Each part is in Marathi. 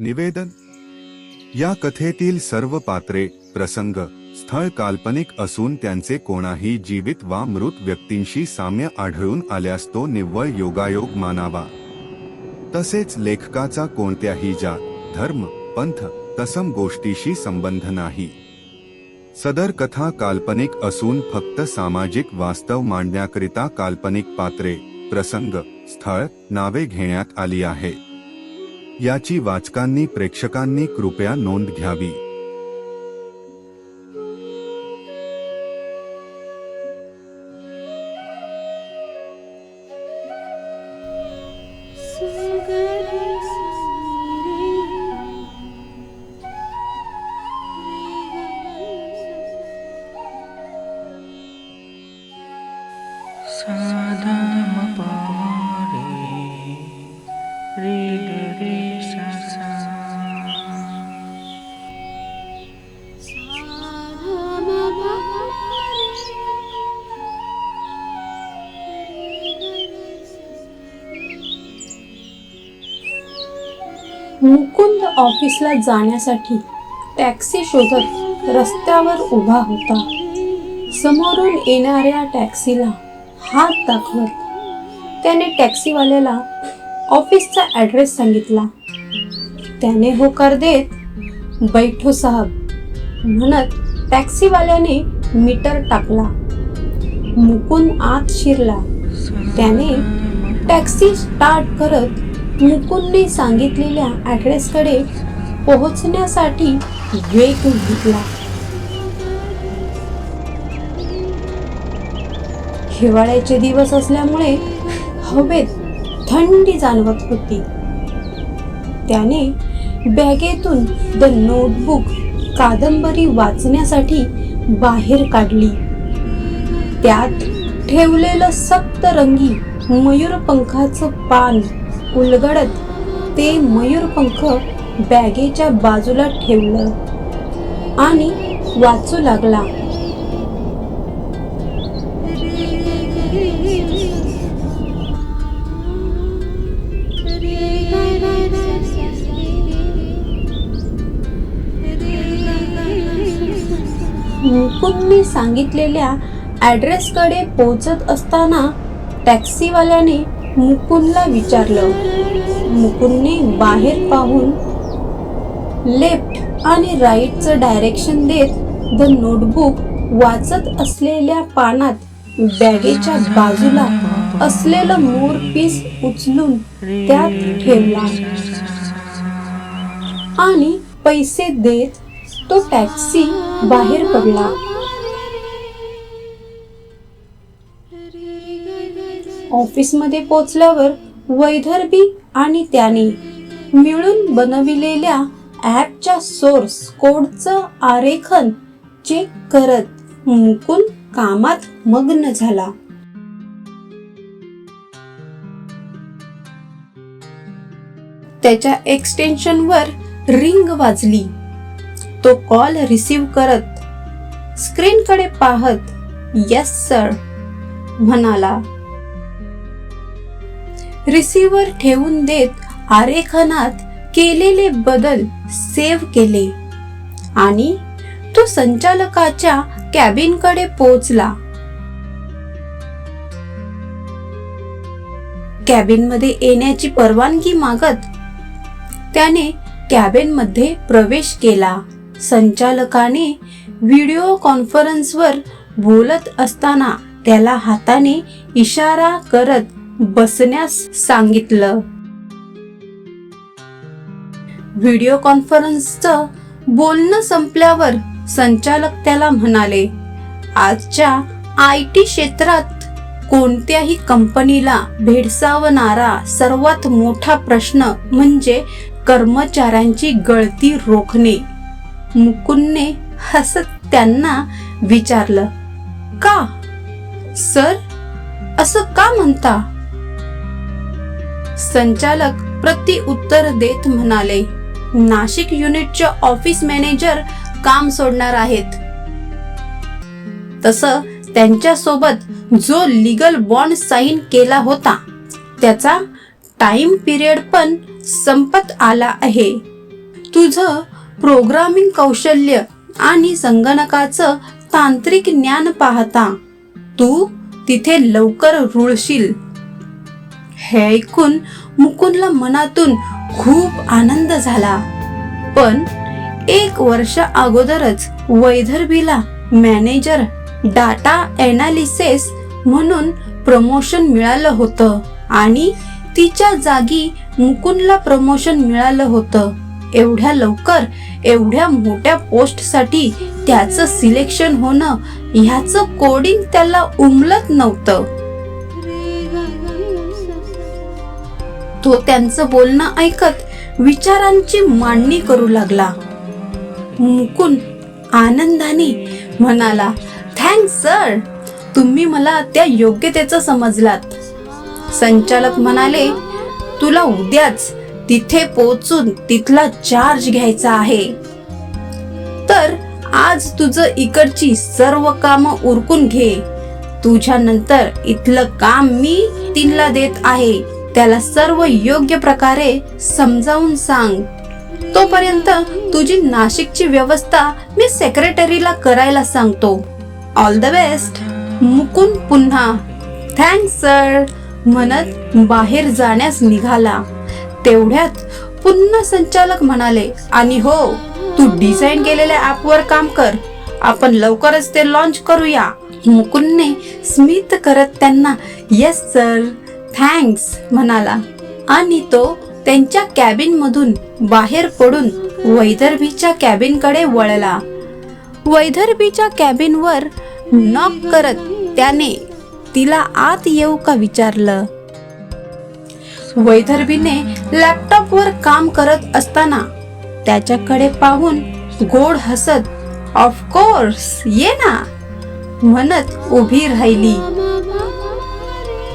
निवेदन? या कथेतील सर्व पात्रे प्रसंग स्थळ काल्पनिक असून त्यांचे कोणाही जीवित वा मृत व्यक्तींशी साम्य आढळून आल्यास तो निव्वळ योगायोग मानावा. तसेच लेखकाचा कोणत्याही जात धर्म पंथ तसम गोष्टीशी संबंध नाही. सदर कथा काल्पनिक असून फक्त सामाजिक वास्तव मांडण्याकरिता काल्पनिक पात्रे प्रसंग स्थळ नावे घेण्यात आली आहे. याची वाचकांनी प्रेक्षकांनी कृपया नोंद घ्यावी. मुकुंद ऑफिसला जाण्यासाठी टॅक्सी शोधत रस्त्यावर उभा होता. समोरून येणाऱ्या टॅक्सीला हात दाखवत त्याने टॅक्सीवाल्याला ऑफिसचा ॲड्रेस सांगितला. त्याने होकार देत बैठो साहब म्हणत टॅक्सीवाल्याने मीटर टाकला. मुकुंद आत शिरला. त्याने टॅक्सी स्टार्ट करत मुकुंदने सांगितलेल्या ॲड्रेसकडे पोहोचण्यासाठी वेग घेतला. हिवाळ्याचे दिवस असल्यामुळे हवेत थंडी जाणवत होती. त्याने बॅगेतून द नोटबुक कादंबरी वाचण्यासाठी बाहेर काढली. त्यात ठेवलेलं सप्तरंगी मयूरपंखाचं पान उलगडत ते मयूरपंख बॅगेच्या बाजूला ठेवलं आणि वाचू लागला. मुकुंदने सांगितलेल्या ॲड्रेसकडे पोहोचत असताना टॅक्सीवाल्याने मुकुंदला विचारलं. मुकुंदने बाहेर पाहून लेफ्ट आणि राईटचं डायरेक्शन देत द नोटबुक वाचत असलेल्या पानात बॅगेच्या बाजूला असलेलं मोर पीस उचलून त्यात ठेवला. आणि पैसे देत तो टॅक्सी बाहेर पडला. ऑफिसमध्ये पोचल्यावर वैदर्भी आणि त्याने मिळून बनविलेल्या ॲपच्या सोर्स कोडचं आरेखन चेक करत मुकुंद कामात मग्न झाला. त्याच्या एक्सटेन्शनवर रिंग वाजली. तो कॉल रिसीव करत स्क्रीनकडे पाहत यस सर म्हणाला. रिसीवर ठेवून देत आरेखनात केलेले बदल सेव्ह केले. आणि तो संचालकाच्या कॅबिनकडे पोहोचला. कॅबिनमध्ये येण्याची परवानगी मागत त्याने कॅबिनमध्ये प्रवेश केला. संचालकाने व्हिडिओ कॉन्फरन्सवर बोलत असताना त्याला हाताने इशारा करत बसण्यास सांगितलं. व्हिडिओ कॉन्फरन्सचं बोलणं संपल्यावर संचालक त्याला म्हणाले आजच्या आय टी क्षेत्रात कोणत्याही कंपनीला भेडसावणारा सर्वात मोठा प्रश्न म्हणजे कर्मचाऱ्यांची गळती रोखणे. मुकुंदने हसत त्यांना विचारलं का? सर असं का म्हणता? संचालक प्रति उत्तर देत म्हणाले नाशिक युनिटचे ऑफिस मॅनेजर काम सोडणार आहेत. तस त्यांच्यासोबत जो लीगल बॉन्ड साइन केला होता त्याचा टाइम पिरियड पण संपत आला आहे. तुझं प्रोग्रामिंग कौशल्य आणि संगणकाचं तांत्रिक ज्ञान पाहता तू तिथे लवकर रुळशील. हे ऐकून मुकुंदला मनातून खूप आनंद झाला. पण एक वर्ष अगोदरच वैदर्भीला मॅनेजर डाटा अनालिसिस म्हणून प्रमोशन मिळालं होतं आणि तिच्या जागी मुकुंदला प्रमोशन मिळालं होतं. एवढ्या लवकर एवढ्या मोठ्या पोस्टसाठी त्याचं सिलेक्शन होणं ह्याचं कोडिंग त्याला उमलत नव्हतं. तो त्यांचं बोलणं ऐकत विचारांची मांडणी करू लागला. मुकुंद आनंदाने म्हणाला थँक्स सर तुम्ही मला त्या योग्यतेचं समजलात. संचालक म्हणाले तुला उद्याच तिथे पोचून तिथला चार्ज घ्यायचा आहे. तर आज तुझं इकडची सर्व कामं उरकून घे. तुझ्या नंतर इथलं काम मी तिनला देत आहे. त्याला सर्व योग्य प्रकारे समजावून सांग. तोपर्यंत तुझी नाशिकची व्यवस्था मी सेक्रेटरीला करायला सांगतो. ऑल द बेस्ट मुकुंद पुन्हा. थँक्स सर म्हणत बाहेर जाण्यास निघाला. तेवढ्यात पुन्हा संचालक म्हणाले आणि हो तू डिझाईन केलेल्या ॲपवर काम कर. आपण लवकरच ते लॉन्च करूया. मुकुंदने स्मित करत त्यांना येस सर थँक्स म्हणाला. आणि तो त्यांच्या कॅबिन मधून बाहेर पडून वैदर्भीच्या कॅबिनकडे वळला. वैदर्भीच्या कॅबिनवर नॉक करत त्याने तिला आत येऊ का विचारलं? वैदर्भीने लॅपटॉपवर काम करत असताना त्याच्याकडे पाहून गोड हसत ऑफकोर्स ये ना म्हणत उभी राहिली.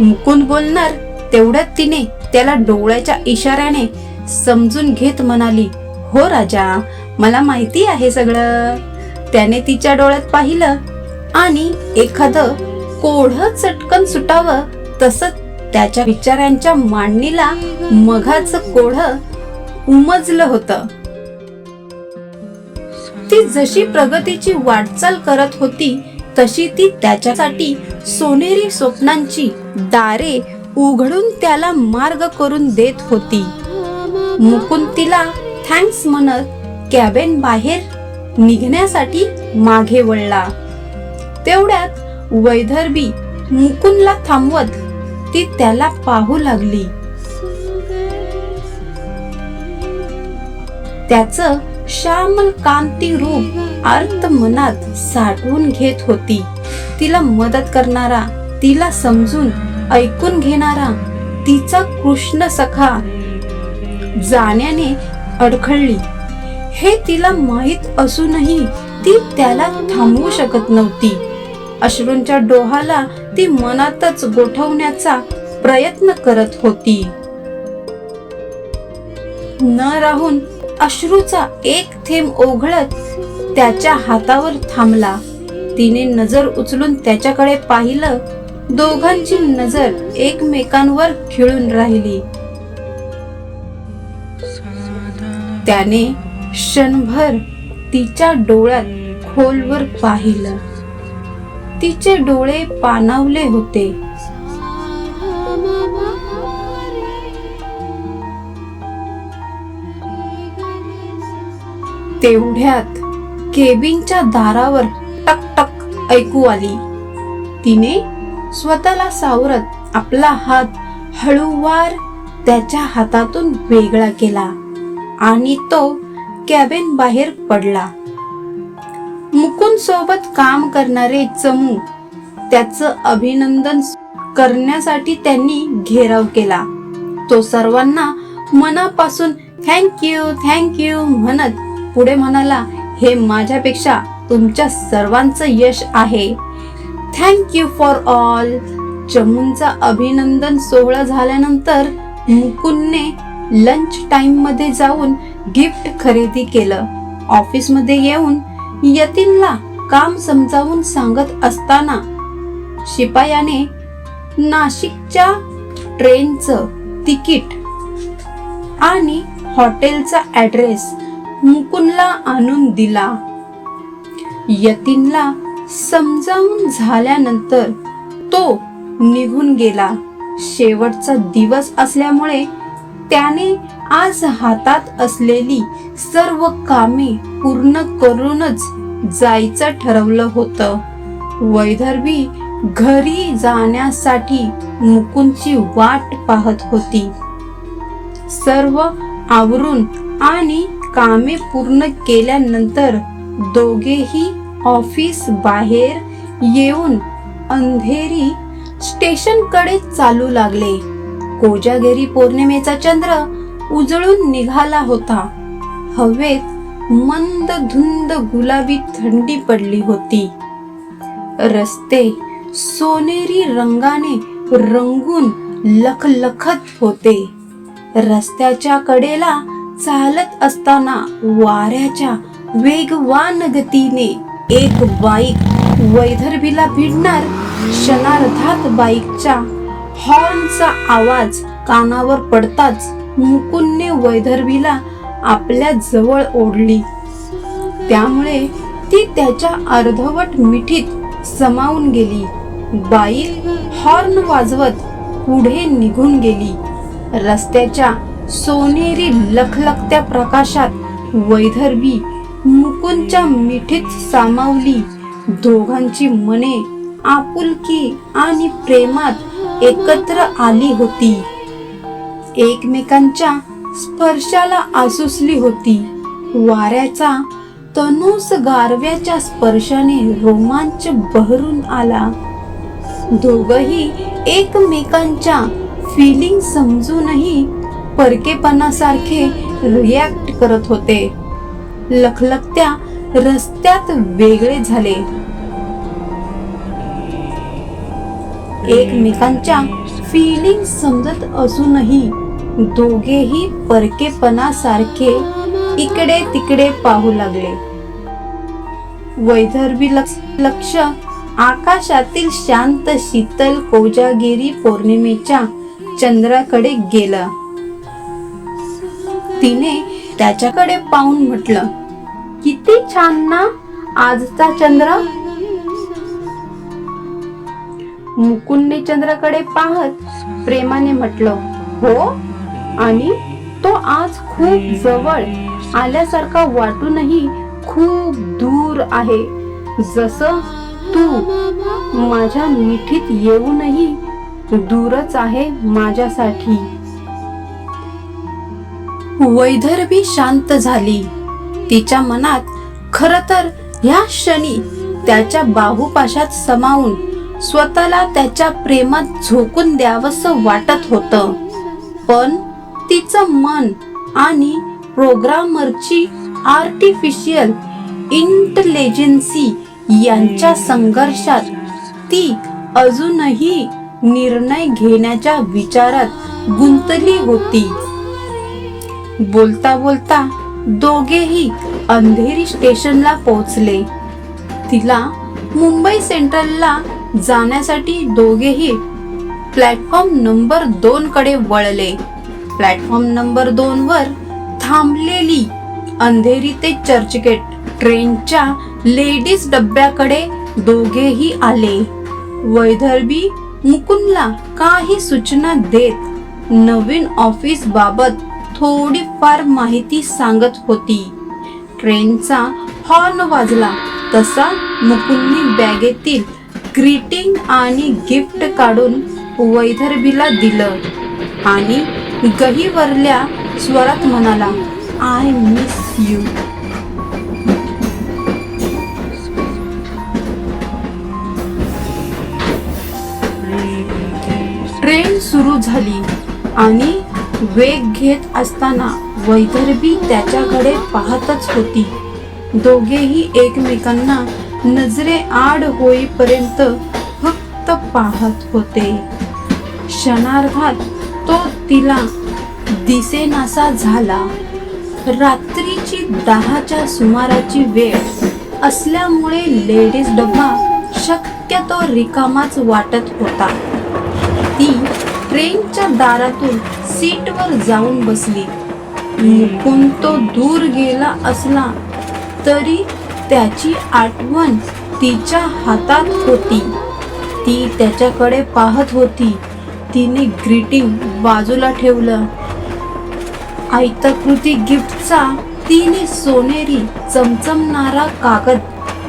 मुकुंद बोलणार तेवढ्यात तिने त्याला डोळ्याच्या इशाऱ्याने समजून घेत म्हणाली हो राजा मला माहिती आहे सगळं. त्याने तिच्या डोळ्यात पाहिलं आणि एखादं कोढ चटकन सुटावं तसं त्याच्या विचारांच्या मांडणीला मघाच कोढ उमजलं होतं. ती जशी प्रगतीची वाटचाल करत होती तशी ती त्याच्यासाठी सोनेरी स्वप्नांची दारे उघडून त्याला मार्ग करून देत होती. मुकुंतीला थँक्स म्हणत कॅबिन बाहेर निघण्यासाठी मागे वळला. तेवढ्यात वैदर्भी मुकुंदला थांबवत ती त्याला पाहू लागली. त्याचं श्यामल कांती रूप अर्थ मनात साठवून घेत होती. तिला मदत करणारा तिला समजून ऐकून घेणारा तिचा कृष्ण सखा जाण्याने अडखळली. हे तिला माहीत असूनही ती त्याला थांबवू शकत नव्हती. अश्रूंच्या डोहाला ती मनातच गोठवण्याचा प्रयत्न करत होती. न राहून अश्रूचा एक थेंब ओघळत त्याच्या हातावर थांबला. तिने नजर उचलून त्याच्याकडे पाहिलं. दोघांची नजर एकमेकांवर खिळून राहिली. त्याने क्षणभर तिच्या डोळ्यात खोलवर पाहिलं. तिचे डोळे पाणावले होते. तेवढ्यात केबिनच्या दारावर टक टक ऐकू आली. तिने स्वतःला सावरत आपला हात हळूवार त्याच्या हातातून वेगळा केला आणि तो कॅबिन बाहेर पडला. मुकुंद सोबत काम करणारे चमू त्याचं अभिनंदन करण्यासाठी त्यांनी घेराव केला. तो सर्वांना मनापासून थँक्यू थँक्यू म्हणत पुढे म्हणाला हे माझ्यापेक्षा तुमच्या सर्वांचं यश आहे. थँक्यू फॉर ऑल चमूंचा अभिनंदन सोहळा झाल्यानंतर मुकुंदने लंच टाइममध्ये जाऊन गिफ्ट खरेदी केलं. ऑफिसमध्ये येऊन यतीनला काम समजावून सांगत असताना शिपायाने नाशिकच्या ट्रेनचं तिकीट आणि हॉटेलचा ऍड्रेस मुकुंदला आणून दिला. यतीनला समजावून झाल्यानंतर तो निघून गेला. शेवटचा दिवस असल्यामुळे त्याने आज हातात असलेली सर्व कामे पूर्ण करूनच जायचं ठरवलं होतं. वैदर्भी घरी जाण्यासाठी मुकुंदची वाट पाहत होती. सर्व आवरून आणि कामे पूर्ण केल्यानंतर दोघेही ऑफिस बाहेर येऊन अंधेरी स्टेशनकडे चालू लागले. कोजागिरी पौर्णिमेचा चंद्र उजळून निघाला होता. हवेत मंद धुंद गुलाबी थंडी पडली होती. रस्ते सोनेरी रंगाने रंगून लखलखत होते. रस्त्याच्या कडेला चालत असताना वाऱ्याच्या वेगवान गतीने एक बाईक वैदर्भीला भिडणार क्षणार्धात बाईकच्या हॉर्नचा आवाज कानावर पडताच मुकुंदने वैदर्भीला आपल्या जवळ ओढली. त्यामुळे ती त्याच्या अर्धवट मिठीत समावून गेली. बाईक हॉर्न वाजवत पुढे निघून गेली. रस्त्याच्या सोनेरी लखलखत्या प्रकाशात वैदर्भी मुकुंदच्या मिठीत सामावली. दोघांची मने आपुलकी आणि प्रेमात एकत्र आली होती. एकमेकांच्या स्पर्शाला आसुसली होती. वाऱ्याचा तनुस गारव्याच्या स्पर्शाने रोमांच बहरून आला. दोघही एकमेकांच्या फिलिंग समजूनही परकेपणासारखे रिॲक्ट करत होते. लखलखत्या रस्त्यात वेगळे झाले. एकमेकांच्या फिलिंग समजत असूनही दोघेही परकेपणासारखे इकडे तिकडे पाहू लागले. वैदर्भी लक्ष लक्ष आकाशातील शांत शीतल कोजागिरी पौर्णिमेच्या चंद्राकडे गेलं. तिने त्याच्याकडे पाहून म्हटलं किती छान ना? आजचा चंद्र? मुकुंदने चंद्राकडे पाहत प्रेमाने म्हटलं हो? आणि तो आज खूप जवळ आल्यासारखा वाटूनही खूप दूर आहे. जसं तू माझ्या मिठीत येऊनही दूरच आहे माझ्यासाठी. वैधर्भी शांत झाली. तिच्या मनात खर तर ह्या क्षणी त्याच्या बाहुपाशात समावून स्वतःला त्याच्या प्रेमात झोकून द्यावंसं वाटत होतं. पण तिचं मन आणि प्रोग्रामरची आर्टिफिशियल इंटेलिजन्सी यांच्या संघर्षात ती अजूनही निर्णय घेण्याच्या विचारात गुंतली होती. बोलता बोलता दोघेही अंधेरी स्टेशनला पोहोचले. तिला मुंबई सेंट्रलला जाण्यासाठी दोघेही प्लॅटफॉर्म नंबर दोन कडे वळले. प्लॅटफॉर्म नंबर दोन वर थांबलेली अंधेरी ते चर्चगेट ट्रेनच्या लेडीज डब्याकडे दोघेही आले. वैदर्भी मुकुंदला काही सूचना देत नवीन ऑफिस बाबत थोडीफार माहिती सांगत होती. ट्रेनचा हॉर्न वाजला. तसा मुकुंदने बॅगेतील ग्रीटिंग आणि गिफ्ट काढून वैदर्भीला दिलं आणि गहीवरल्या स्वरात म्हणाला आय मिस यू ट्रेन सुरू झाली आणि वेग घेत असताना वैदर्भी त्याच्याकडे पाहतच होती. दोघेही एकमेकांना नजरे आड होईपर्यंत फक्त पाहत होते. क्षणार्धात तो तिला दिसेनासा झाला. रात्रीची दहाच्या सुमाराची वेळ असल्यामुळे लेडीज डब्बा शक्यतो रिकामाच वाटत होता. ती ट्रेनच्या दारातून सीटवर जाऊन बसली. मुकून तो दूर गेला असला तरी त्याची आठवण तिच्या हातात होती. ती त्याच्याकडे पाहत होती. तिने ग्रीटिंग बाजूला ठेवलं. आयताकृती गिफ्टचा तिने सोनेरी चमचमणारा कागद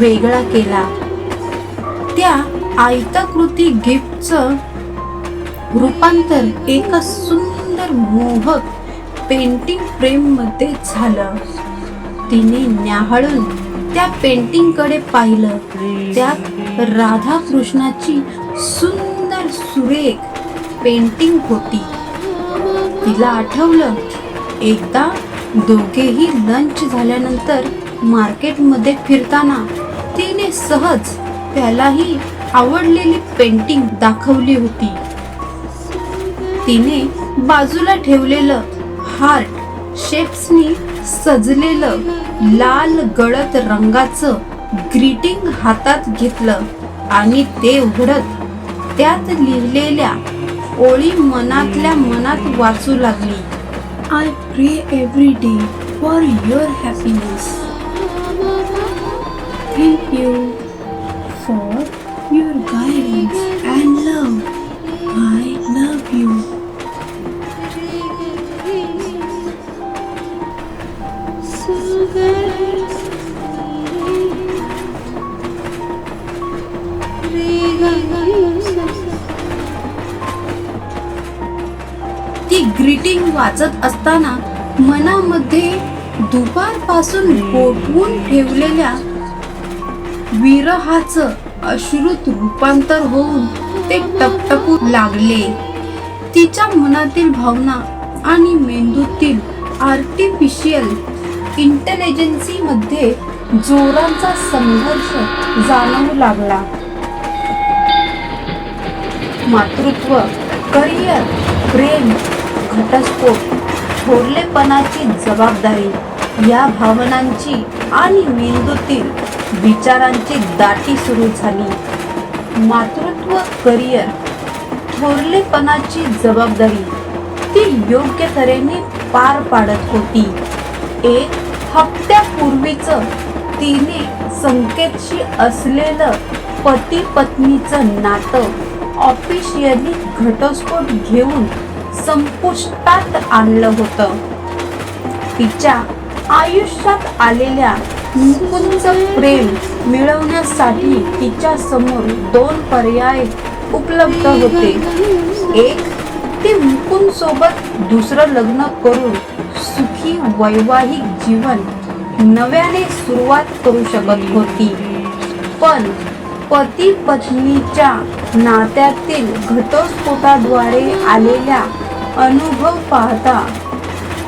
वेगळा केला. त्या आयताकृती गिफ्टचं रूपांतर एका सुंदर मोहक पेंटिंग फ्रेममध्ये झालं. तिने न्याहाळून त्या पेंटिंगकडे पाहिलं. त्यात राधा कृष्णाची सुंदर सुरेख पेंटिंग होती. तिला आठवलं एकदा दोघेही लंच झाल्यानंतर मार्केटमध्ये फिरताना तिने सहज त्यालाही आवडलेली पेंटिंग दाखवली होती. तिने बाजूला ठेवलेलं हार्ट शेप्सनी सजलेलं लाल गळत रंगाचं ग्रीटिंग हातात घेतलं आणि ते उघडत त्यात लिहिलेल्या ओळी मनातल्या मनात वाचू लागली. I pray every day for your happiness thank you वाचत असताना मनामध्ये दुपारपासून गोठवून ठेवलेल्या विरहाचं अश्रुत रूपांतर होऊन ते टपटपू लागले. तिच्या मनातील भावना आणि मेंदूतील आर्टिफिशियल इंटेलिजन्सी मध्ये जोरांचा संघर्ष जाणवू लागला. मातृत्व करिअर प्रेम घटस्फोट थोरलेपणाची जबाबदारी या भावनांची आणि मेंदूतील विचारांची दाटी सुरू झाली. मातृत्व करिअर थोरलेपणाची जबाबदारी ती योग्य तऱ्हेने पार पाडत होती. एक हप्त्यापूर्वीच तिने संकेतशी असलेलं पती पत्नीचं नातं ऑफिशियली घटस्फोट घेऊन संपुष्टात आणलं होतं. तिच्या आयुष्यात आलेल्या मुकुंद प्रेम मिळवण्यासाठी तिच्या समोर दोन पर्याय उपलब्ध होते. एक ती मुकुंद सोबत दुसरं लग्न करून सुखी वैवाहिक जीवन नव्याने सुरुवात करू शकत होती. पण पती पत्नीच्या नात्यातील घटस्फोटाद्वारे आलेल्या अनुभव पाहता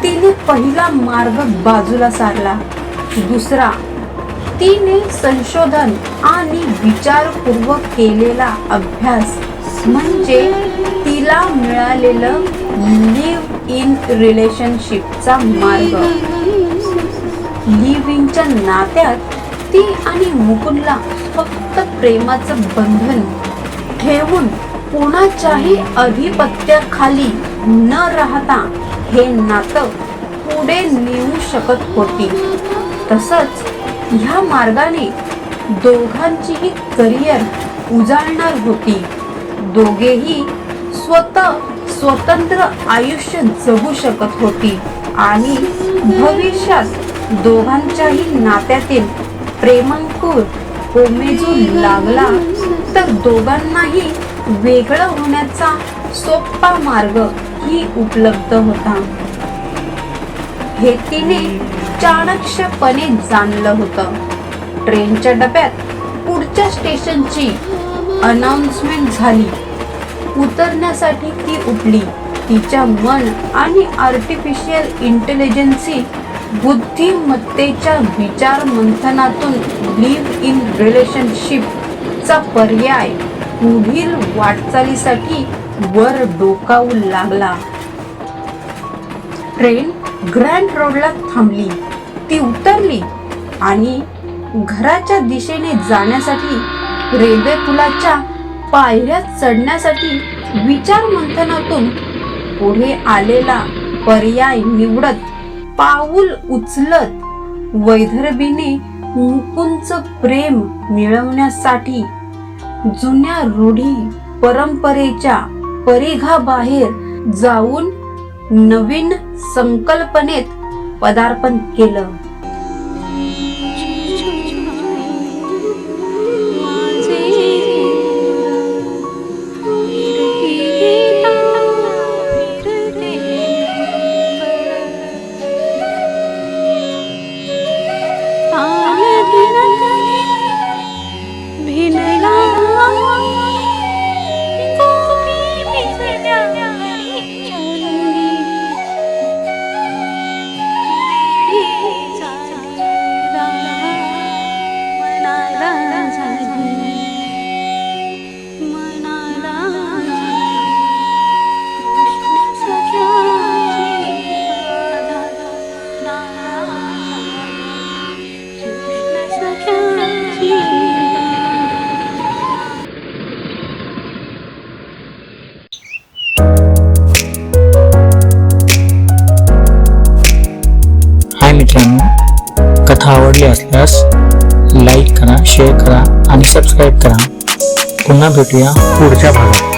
तिने पहिला मार्ग बाजूला सारला. दुसरा तिने संशोधन आणि विचारपूर्वक केलेला अभ्यास म्हणजे तिला मिळालेलं लिव्ह इन रिलेशनशिपचा मार्ग. लिव्हिंगच्या नात्यात ती आणि मुकुंदला फक्त प्रेमाचं बंधन ठेवून कोणाच्याही अधिपत्याखाली न राहता हे नातं पुढे नेऊ शकत होती. तसंच ह्या मार्गाने दोघांचीही करिअर उजाळणार होती. दोघेही स्वतः स्वतंत्र आयुष्य जगू शकत होती आणि भविष्यात दोघांच्याही नात्यातील प्रेमांकुर कोमेजू लागला तर दोघांनाही वेगळं होण्याचा सोपा मार्ग ही उपलब्ध होता. हे तिने चाणक्षपणे जाणलं होतं. ट्रेनच्या डब्यात पुढच्या स्टेशनची अनाउन्समेंट झाली. उतरण्यासाठी ती उठली. तिच्या मन आणि आर्टिफिशियल इंटेलिजन्सी बुद्धिमत्तेच्या विचार मंथनातून लिव्ह इन रिलेशनशिपचा पर्याय पुढील वाटचालीसाठी वर डोकावू लागला. ट्रेन ग्रँड रोडला थांबली. ती उतरली आणि घराच्या दिशेने जाण्यासाठी रेल्वे पुलाच्या पायऱ्या चढण्यासाठी विचार मंथनातून पुढे आलेला पर्याय निवडत पाऊल उचलत वैदर्भीने मुकुंच प्रेम मिळवण्यासाठी जुन्या रूढी परंपरेच्या परिघाबाहेर जाऊन नवीन संकल्पनेत पदार्पण केलं. शेअर करा आणि सबस्क्राईब करा. पुन्हा भेटूया पुढच्या भागात.